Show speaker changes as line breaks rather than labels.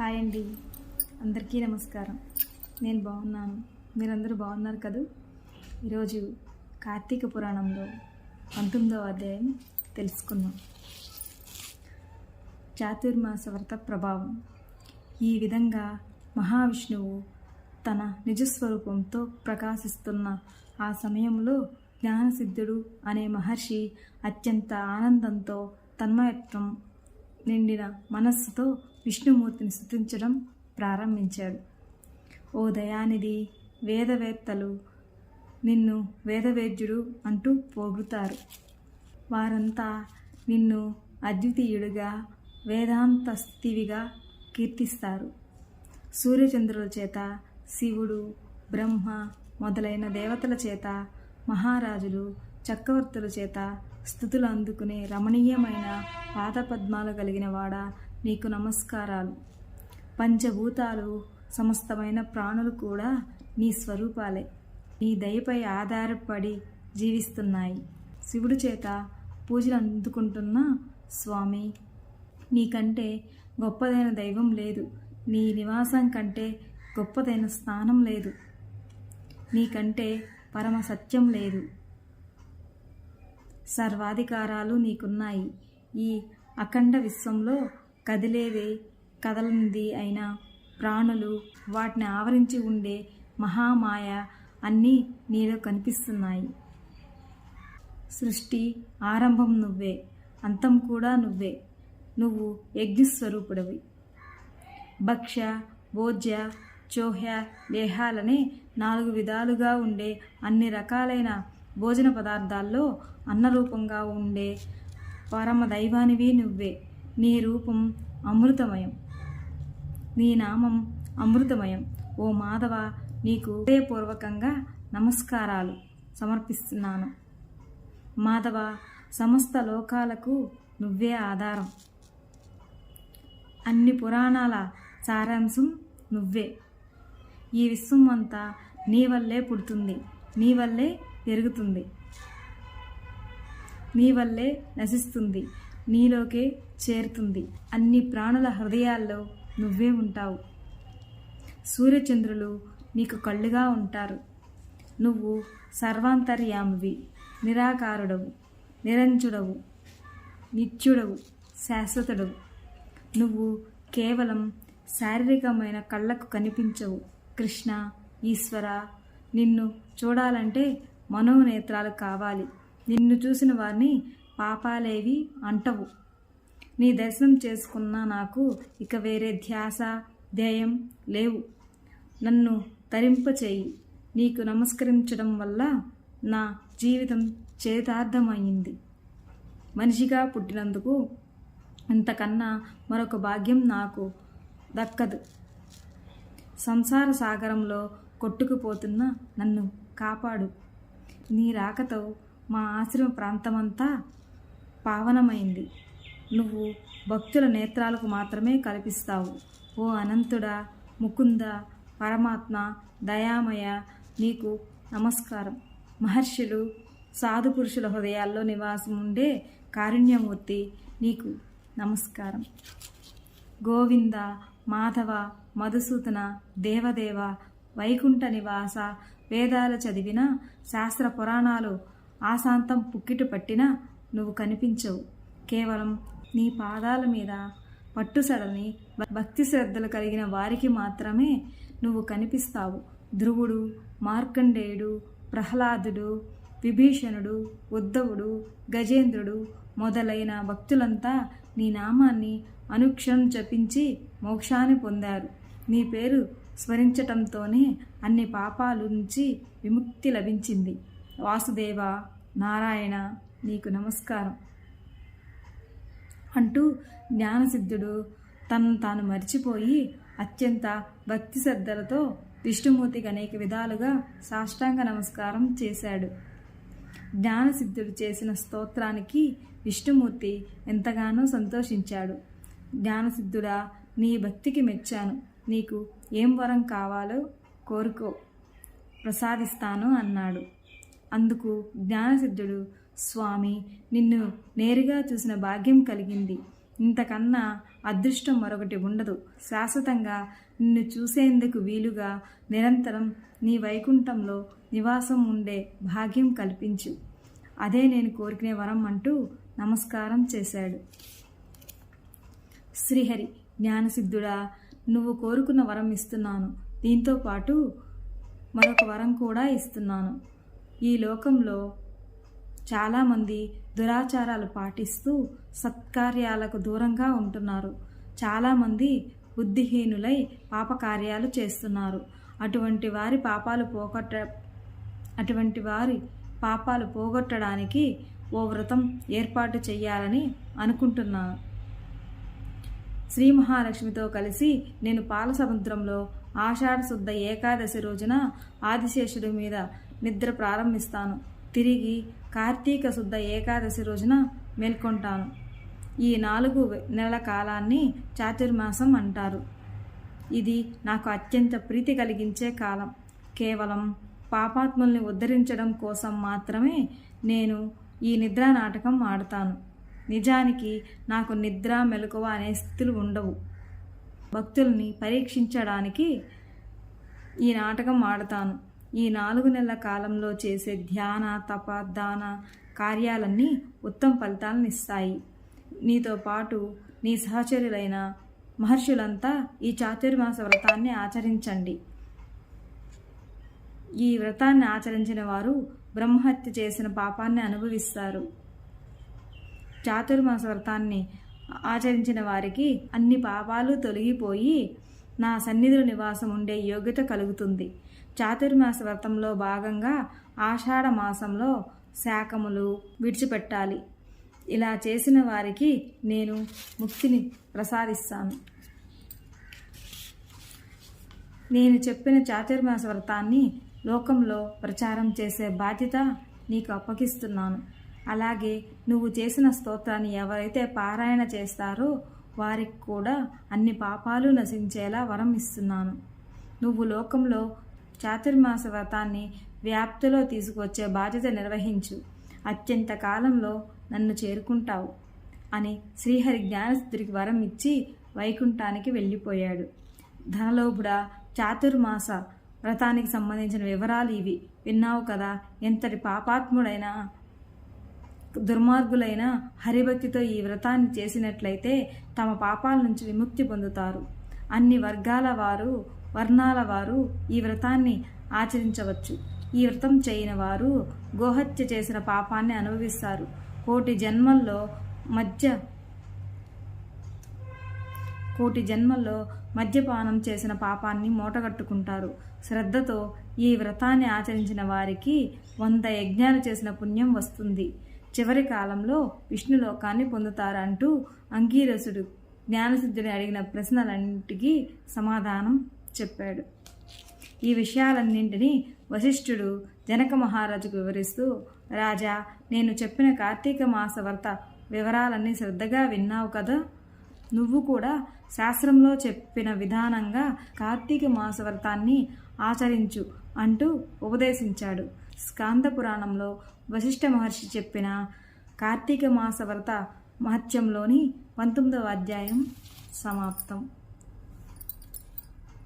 Hi అండి. అందరికీ నమస్కారం. నేను బాగున్నాను. మీరందరూ బాగున్నారు కదూ? ఈరోజు కార్తీక పురాణంలో పంతొమ్మిదవ అధ్యాయం తెలుసుకుందాం. చాతుర్మాస వ్రత ప్రభావం. ఈ విధంగా మహావిష్ణువు తన నిజస్వరూపంతో ప్రకాశిస్తున్న ఆ సమయంలో జ్ఞానసిద్ధుడు అనే మహర్షి అత్యంత ఆనందంతో తన్మయత్వం నిండిన మనస్సుతో విష్ణుమూర్తిని స్థుతించడం ప్రారంభించాడు. ఓ దయానిధి వేదవేత్తలు నిన్ను వేదవేద్యుడు అంటూ పోగుతారు. వారంతా నిన్ను అద్వితీయుడిగా వేదాంత స్థితివిగా కీర్తిస్తారు. సూర్యచంద్రుల చేత శివుడు బ్రహ్మ మొదలైన దేవతల చేత మహారాజులు చక్రవర్తుల చేత స్థుతులు అందుకునే రమణీయమైన పాదపద్మాలు కలిగిన వాడ నీకు నమస్కారాలు. పంచభూతాలు సమస్తమైన ప్రాణులు కూడా నీ స్వరూపాలే. నీ దయపై ఆధారపడి జీవిస్తున్నాయి. శివుడి చేత పూజలు అందుకుంటున్న స్వామి నీకంటే గొప్పదైన దైవం లేదు. నీ నివాసం కంటే గొప్పదైన స్థానం లేదు. నీకంటే పరమ సత్యం లేదు. సర్వాధికారాలు నీకున్నాయి. ఈ అఖండ విశ్వంలో కదిలేదే కదలంది అయిన ప్రాణులు వాటిని ఆవరించి ఉండే మహామాయ అన్నీ నీలో కనిపిస్తున్నాయి. సృష్టి ఆరంభం నువ్వే అంతం కూడా నువ్వే. నువ్వు యజ్ఞస్వరూపుడవి. భక్ష భోజ్య చోహ్య లేహాలనే నాలుగు విధాలుగా ఉండే అన్ని రకాలైన భోజన పదార్థాల్లో అన్నరూపంగా ఉండే పరమ దైవానివి నువ్వే. నీ రూపం అమృతమయం. నీ నామం అమృతమయం. ఓ మాధవ నీకు హృదయపూర్వకంగా నమస్కారాలు సమర్పిస్తున్నాను. మాధవ సమస్త లోకాలకు నువ్వే ఆధారం. అన్ని పురాణాల సారాంశం నువ్వే. ఈ విశ్వం అంతా నీ వల్లే పుడుతుంది. నీ వల్లే పెరుగుతుంది. నీ వల్లే నశిస్తుంది. నీలోకే చేరుతుంది. అన్ని ప్రాణుల హృదయాల్లో నువ్వే ఉంటావు. సూర్యచంద్రులు నీకు కళ్ళుగా ఉంటారు. నువ్వు సర్వాంతర్యామివి నిరాకారుడవు నిరంజుడవు నిత్యుడవు శాశ్వతుడవు. నువ్వు కేవలం శారీరకమైన కళ్ళకు కనిపించవు. కృష్ణ ఈశ్వర నిన్ను చూడాలంటే మనోనేత్రాలు కావాలి. నిన్ను చూసిన వారిని పాపాలేవి అంటవు. నీ దర్శనం చేసుకున్న నాకు ఇక వేరే ధ్యాస ధ్యేయం లేవు. నన్ను తరింపచేయి. నీకు నమస్కరించడం వల్ల నా జీవితం చేతార్థమైంది. మనిషిగా పుట్టినందుకు ఇంతకన్నా మరొక భాగ్యం నాకు దక్కదు. సంసార సాగరంలో కొట్టుకుపోతున్న నన్ను కాపాడు. నీ రాకతో మా ఆశ్రమ ప్రాంతమంతా పావనమైంది. నువ్వు భక్తుల నేత్రాలకు మాత్రమే కల్పిస్తావు. ఓ అనంతుడా ముకుంద పరమాత్మ దయామయ నీకు నమస్కారం. మహర్షులు సాధు పురుషుల హృదయాల్లో నివాసం ఉండే కారుణ్యమూర్తి నీకు నమస్కారం. గోవింద మాధవ మధుసూదన దేవదేవ వైకుంఠ నివాస వేదాలు చదివిన శాస్త్ర పురాణాలు ఆశాంతం పుక్కిట పట్టినా నువ్వు కనిపించవు. కేవలం నీ పాదాల మీద పట్టుసడని భక్తి శ్రద్ధలు కలిగిన వారికి మాత్రమే నువ్వు కనిపిస్తావు. ధ్రువుడు మార్కండేయుడు ప్రహ్లాదుడు విభీషణుడు ఉద్ధవుడు గజేంద్రుడు మొదలైన భక్తులంతా నీ నామాన్ని అనుక్షణం జపించి మోక్షాన్ని పొందారు. నీ పేరు స్మరించటంతోనే అన్ని పాపాల నుంచి విముక్తి లభించింది. వాసుదేవ నారాయణ నీకు నమస్కారం. అంటూ జ్ఞానసిద్ధుడు తనను తాను మర్చిపోయి అత్యంత భక్తి శ్రద్ధలతో విష్ణుమూర్తికి అనేక విధాలుగా సాష్టాంగ నమస్కారం చేశాడు. జ్ఞానసిద్ధుడు చేసిన స్తోత్రానికి విష్ణుమూర్తి ఎంతగానో సంతోషించాడు. జ్ఞానసిద్ధుడా నీ భక్తికి మెచ్చాను. నీకు ఏం వరం కావాలో కోరుకో ప్రసాదిస్తాను అన్నాడు. అందుకు జ్ఞానసిద్ధుడు స్వామి నిన్ను నేరుగా చూసిన భాగ్యం కలిగింది. ఇంతకన్నా అదృష్టం మరొకటి ఉండదు. శాశ్వతంగా నిన్ను చూసేందుకు వీలుగా నిరంతరం నీ వైకుంఠంలో నివాసం ఉండే భాగ్యం కల్పించు. అదే నేను కోరుకునే వరం అంటూ నమస్కారం చేశాడు. శ్రీహరి జ్ఞానసిద్ధుడా నువ్వు కోరుకున్న వరం ఇస్తున్నాను. దీంతో పాటు మరొక వరం కూడా ఇస్తున్నాను. ఈ లోకంలో చాలామంది దురాచారాలు పాటిస్తూ సత్కార్యాలకు దూరంగా ఉంటున్నారు. చాలామంది బుద్ధిహీనులై పాపకార్యాలు చేస్తున్నారు. అటువంటి వారి పాపాలు పోగొట్ట అటువంటి వారి పాపాలు పోగొట్టడానికి ఓ వ్రతం ఏర్పాటు చేయాలని అనుకుంటున్నాను శ్రీ మహాలక్ష్మితో కలిసి నేను పాలసముద్రంలో ఆషాఢశుద్ధ ఆషాఢ శుద్ధ ఏకాదశి రోజున ఆదిశేషుడి మీద నిద్ర ప్రారంభిస్తాను. తిరిగి కార్తీక శుద్ధ ఏకాదశి రోజున మేల్కొంటాను. ఈ నాలుగు నెలల కాలాన్ని చాతుర్మాసం అంటారు. ఇది నాకు అత్యంత ప్రీతి కలిగించే కాలం. కేవలం పాపాత్ముల్ని ఉద్ధరించడం కోసం మాత్రమే నేను ఈ నిద్రా నాటకం ఆడతాను. నిజానికి నాకు నిద్ర మెలకువ అనే స్థితులు ఉండవు. భక్తుల్ని పరీక్షించడానికి ఈ నాటకం ఆడతాను. ఈ నాలుగు నెలల కాలంలో చేసే ధ్యాన తప దాన కార్యాలన్నీ ఉత్తమ ఫలితాలను ఇస్తాయి. నీతో పాటు నీ సహచరులైన మహర్షులంతా ఈ చాతుర్మాస వ్రతాన్ని ఆచరించండి. ఈ వ్రతాన్ని ఆచరించిన వారు బ్రహ్మహత్య చేసిన పాపాన్ని అనుభవిస్తారు. చాతుర్మాస వ్రతాన్ని ఆచరించిన వారికి అన్ని పాపాలు తొలగిపోయి నా సన్నిధిలో నివాసం ఉండే యోగ్యత కలుగుతుంది. చాతుర్మాస వ్రతంలో భాగంగా ఆషాఢ మాసంలో శాకములు విడిచిపెట్టాలి. ఇలా చేసిన వారికి నేను ముక్తిని ప్రసాదిస్తాను. నేను చెప్పిన చాతుర్మాస వ్రతాన్ని లోకంలో ప్రచారం చేసే బాధ్యత నీకు అప్పగిస్తున్నాను. అలాగే నువ్వు చేసిన స్తోత్రాన్ని ఎవరైతే పారాయణ చేస్తారో వారికి కూడా అన్ని పాపాలు నశించేలా వరం ఇస్తున్నాను. నువ్వు లోకంలో చాతుర్మాస వ్రతాన్ని వ్యాప్తిలో తీసుకొచ్చే బాధ్యత నిర్వహించు. అత్యంత కాలంలో నన్ను చేరుకుంటావు అని శ్రీహరి జ్ఞానస్తుడికి వరం ఇచ్చి వైకుంఠానికి వెళ్ళిపోయాడు. ధనలోభుడ చాతుర్మాస వ్రతానికి సంబంధించిన వివరాలు ఇవి. విన్నావు కదా ఎంతటి పాపాత్ముడైనా దుర్మార్గులైన హరిభక్తితో ఈ వ్రతాన్ని చేసినట్లయితే తమ పాపాల నుంచి విముక్తి పొందుతారు. అన్ని వర్గాల వారు వర్ణాల వారు ఈ వ్రతాన్ని ఆచరించవచ్చు. ఈ వ్రతం చేయని వారు గోహత్య చేసిన పాపాన్ని అనుభవిస్తారు. కోటి జన్మల్లో మధ్య కోటి జన్మల్లో మద్యపానం చేసిన పాపాన్ని మూటగట్టుకుంటారు. శ్రద్ధతో ఈ వ్రతాన్ని ఆచరించిన వారికి వంద యజ్ఞాలు చేసిన పుణ్యం వస్తుంది. చివరి కాలంలో విష్ణులోకాన్ని పొందుతారంటూ అంగీరసుడు జ్ఞానసిద్ధుని అడిగిన ప్రశ్నలన్నింటికీ సమాధానం చెప్పాడు. ఈ విషయాలన్నింటినీ వశిష్ఠుడు జనక మహారాజుకు వివరిస్తూ రాజా నేను చెప్పిన కార్తీక మాస వ్రత వివరాలన్నీ శ్రద్ధగా విన్నావు కదా? నువ్వు కూడా శాస్త్రంలో చెప్పిన విధానంగా కార్తీక మాస వ్రతాన్ని ఆచరించు అంటూ ఉపదేశించాడు. స్కాంద పురాణంలో వశిష్ఠ మహర్షి చెప్పిన కార్తీక మాస వ్రత మహత్యంలోని పంతొమ్మిదవ అధ్యాయం సమాప్తం.